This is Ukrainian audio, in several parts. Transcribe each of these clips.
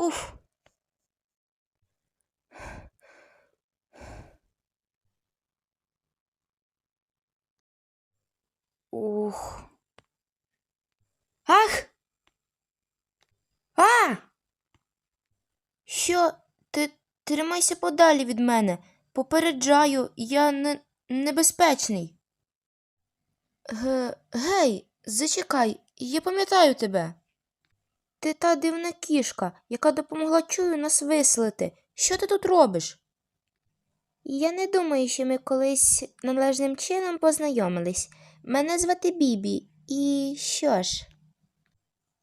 Уф. Ух. Ах! А! Що? Ти тримайся подалі від мене. Попереджаю, я не небезпечний. Ге, гей, зачекай, я пам'ятаю тебе. Ти та дивна кішка, яка допомогла чую нас виселити. Що ти тут робиш? Я не думаю, що ми колись належним чином познайомились. Мене звати Бібі, і що ж?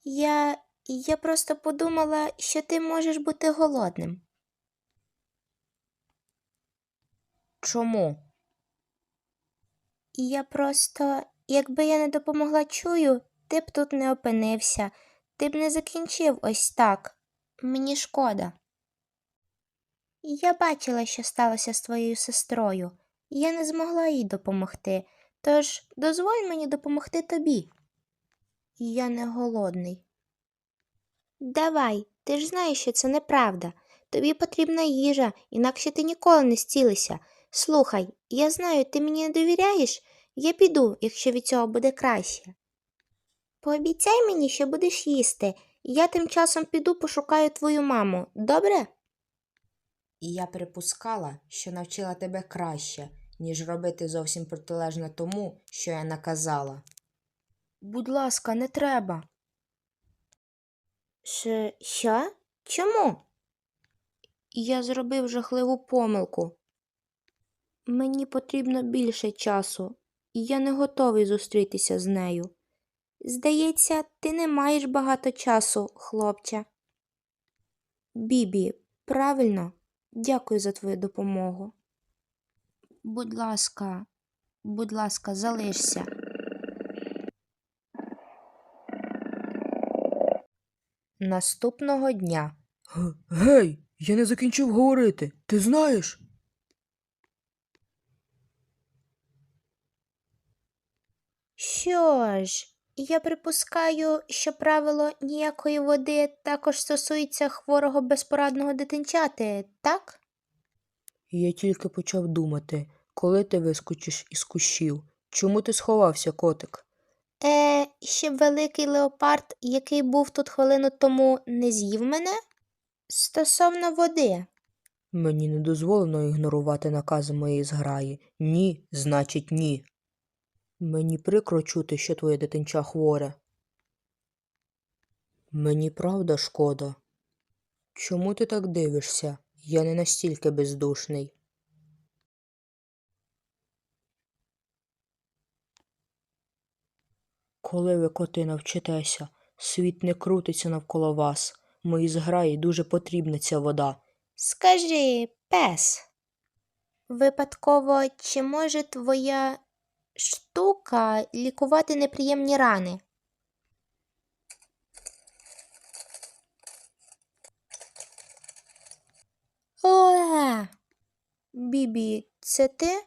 Я. я просто подумала, що ти можеш бути голодним. Чому? Я просто, якби я не допомогла чую, ти б тут не опинився, ти б не закінчив ось так. Мені шкода. Я бачила, що сталося з твоєю сестрою. Я не змогла їй допомогти, тож дозволь мені допомогти тобі. Я не голодний. Давай, ти ж знаєш, що це неправда. Тобі потрібна їжа, інакше ти ніколи не зцілишся. Слухай, я знаю, ти мені не довіряєш. Я піду, якщо від цього буде краще. Пообіцяй мені, що будеш їсти, і я тим часом піду пошукаю твою маму, добре? І я припускала, що навчила тебе краще, ніж робити зовсім протилежне тому, що я наказала. Будь ласка, не треба. Ш... Що? Чому? Я зробив жахливу помилку. Мені потрібно більше часу, і я не готовий зустрітися з нею. Здається, ти не маєш багато часу, хлопче. Бібі, правильно, дякую за твою допомогу. Будь ласка, будь ласка, залишся. Наступного дня. Гей, я не закінчив говорити. Ти знаєш? Що ж, я припускаю, що правило ніякої води також стосується хворого безпорадного дитинчати, так? Я тільки почав думати, коли ти вискочиш із кущів. Чому ти сховався, котик? Е, щоб великий леопард, який був тут хвилину тому, не з'їв мене? Стосовно води. Мені не дозволено ігнорувати накази моєї зграї. Ні, значить ні. Мені прикро чути, що твоє дитинча хворе. Мені правда шкода. Чому ти так дивишся? Я не настільки бездушний. Коли ви, коти, навчитеся, світ не крутиться навколо вас. Моїй зграї дуже потрібна ця вода. Скажи, пес, випадково, чи може твоя штука лікувати неприємні рани? О, Бібі, це ти?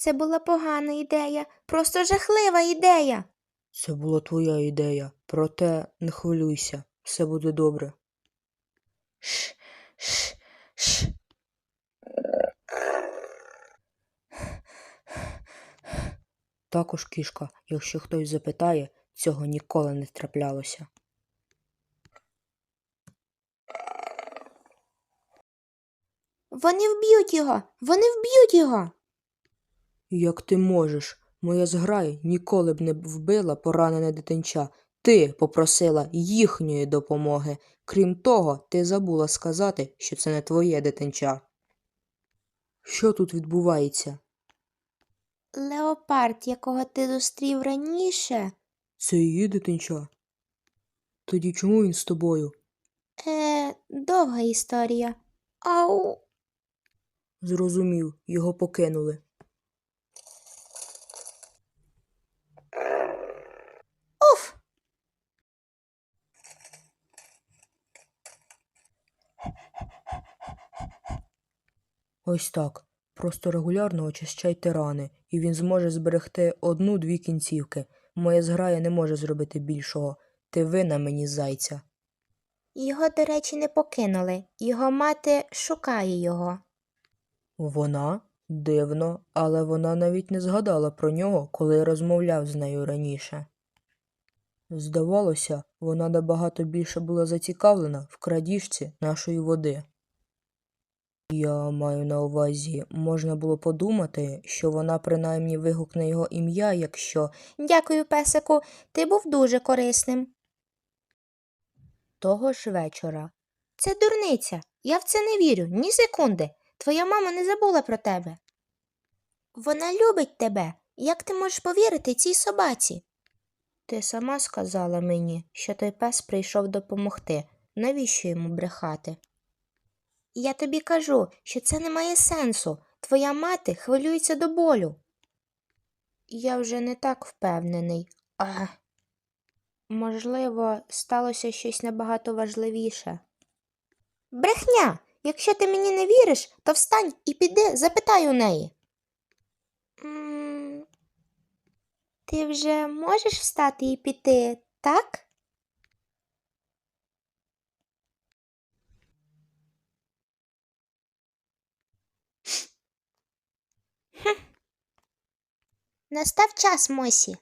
Це була погана ідея, просто жахлива ідея. Це була твоя ідея, проте не хвилюйся, все буде добре. Ш, ш, ш. Також кішка, якщо хтось запитає, цього ніколи не траплялося. Вони вб'ють його! Вони вб'ють його! Як ти можеш? Моя зграя ніколи б не вбила поранене дитинча. Ти попросила їхньої допомоги. Крім того, ти забула сказати, що це не твоє дитинча. Що тут відбувається? Леопард, якого ти зустрів раніше, Це її дитинча? Тоді чому він з тобою? е, довга історія. Ау. Зрозумів, його покинули. Уф! Ось так. Просто регулярно очищайте рани, і він зможе зберегти одну-дві кінцівки. Моя зграя не може зробити більшого. Ти вина мені, зайця. Його, до речі, не покинули. Його мати шукає його. Вона? Дивно, але вона навіть не згадала про нього, коли я розмовляв з нею раніше. Здавалося, вона набагато більше була зацікавлена в крадіжці нашої води. Я маю на увазі, можна було подумати, що вона принаймні вигукне його ім'я, якщо Дякую, песику, ти був дуже корисним. того ж вечора Це дурниця. Я в це не вірю, ні секунди. Твоя мама не забула про тебе. Вона любить тебе. Як ти можеш повірити цій собаці? Ти сама сказала мені, що той пес прийшов допомогти. Навіщо йому брехати? Я тобі кажу, що це не має сенсу. Твоя мати хвилюється до болю. Я вже не так впевнений. А. Можливо, сталося щось набагато важливіше. Брехня! Якщо ти мені не віриш, то встань і піди, запитай у неї. М, Ти вже можеш встати і піти, так? Настав час, Мосі.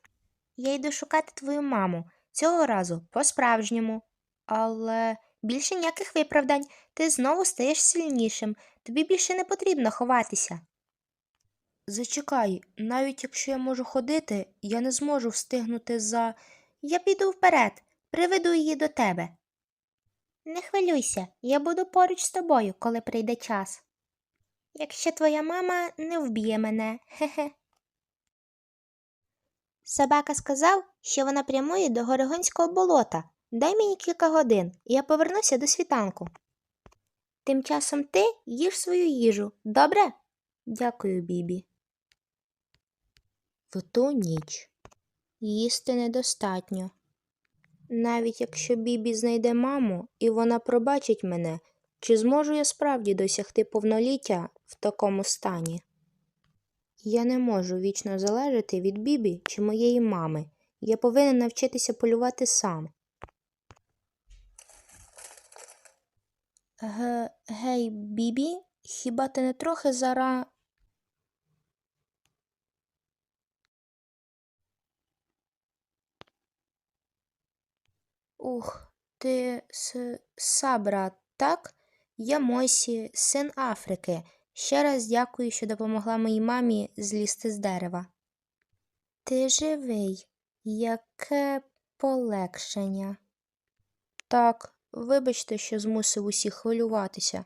Я йду шукати твою маму. Цього разу по-справжньому. Але більше ніяких виправдань. Ти знову стаєш сильнішим. Тобі більше не потрібно ховатися. Зачекай, навіть якщо я можу ходити, я не зможу встигнути за. Я піду вперед, приведу її до тебе. Не хвилюйся, я буду поруч з тобою, коли прийде час. Якщо твоя мама не вб'є мене, хе-хе. Собака сказав, що вона прямує до Горигонського болота. Дай мені кілька годин, і я повернуся до світанку. Тим часом ти їж свою їжу, добре? Дякую, Бібі. В ту ніч їсти недостатньо. Навіть якщо Бібі знайде маму і вона пробачить мене, чи зможу я справді досягти повноліття в такому стані? Я не можу вічно залежати від Бібі чи моєї мами. Я повинен навчитися полювати сам. Ге, гей, Бібі, хіба ти не трохи зара. Ух, ти с... Сабра, так? Я Мойсі, син Африки. Ще раз дякую, що допомогла моїй мамі злізти з дерева. Ти живий, яке полегшення. Так, вибачте, що змусив усіх хвилюватися.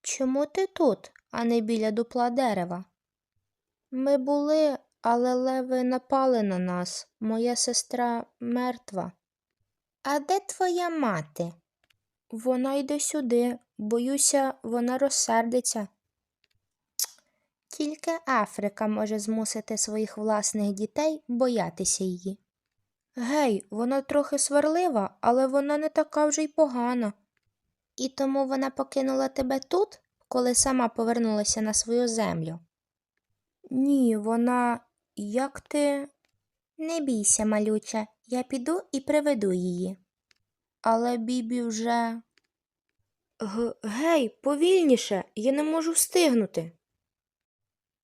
Чому ти тут, а не біля дупла дерева? Ми були, але леви напали на нас. Моя сестра мертва. А де твоя мати? Вона йде сюди. Боюся, вона розсердиться. Тільки Африка може змусити своїх власних дітей боятися її. Гей, вона трохи сварлива, але вона не така вже й погана. І тому вона покинула тебе тут, коли сама повернулася на свою землю. Ні, вона. Як ти. Не бійся, малюча, я піду і приведу її. Але Бібі вже. Г- Гей, повільніше, я не можу встигнути.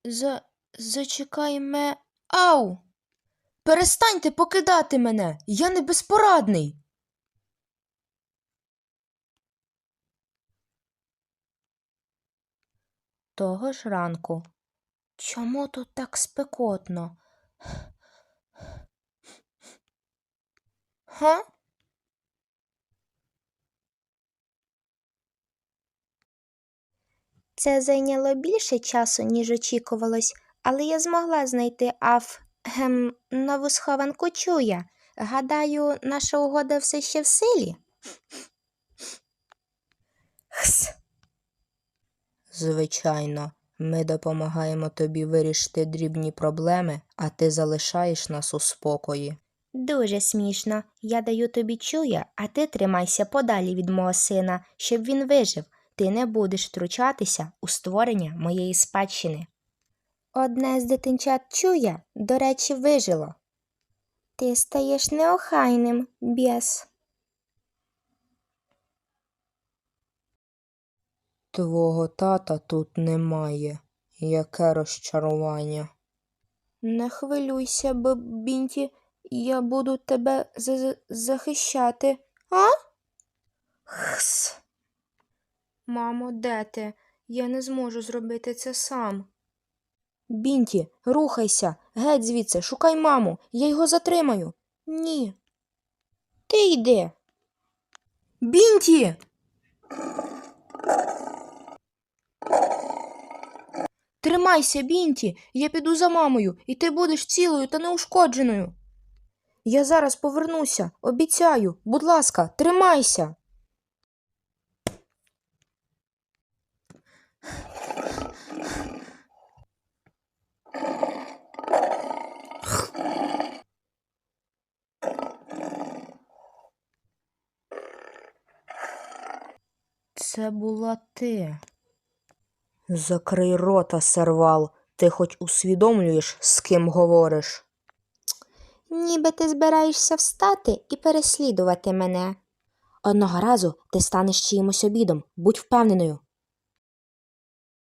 За... Зачекай ме. Ау! Перестаньте покидати мене! Я не безпорадний. Того ж ранку. Чому тут так спекотно? Га? Це зайняло більше часу, ніж очікувалось, але я змогла знайти аф гем, нову схованку чуя. Гадаю, наша угода все ще в силі. Хс. Звичайно, ми допомагаємо тобі вирішити дрібні проблеми, а ти залишаєш нас у спокої. Дуже смішно. Я даю тобі чуя, а ти тримайся подалі від мого сина, щоб він вижив. Ти не будеш втручатися у створення моєї спадщини. Одне з дитинчат чує, до речі, вижило. Ти стаєш неохайним, бєс. Твого тата тут немає. Яке розчарування. Не хвилюйся, Бінті, я буду тебе за- захищати. А? Хс. Мамо, де ти? Я не зможу зробити це сам. Бінті, рухайся, геть звідси, шукай маму, я його затримаю. Ні. Ти йди. Бінті. Тримайся, Бінті, я піду за мамою, і ти будеш цілою та неушкодженою. Я зараз повернуся, обіцяю. Будь ласка, тримайся. Це була ти. Закрий рота, сервал. Ти хоч усвідомлюєш, з ким говориш. Ніби ти збираєшся встати і переслідувати мене. Одного разу ти станеш чиїмось обідом, будь впевненою.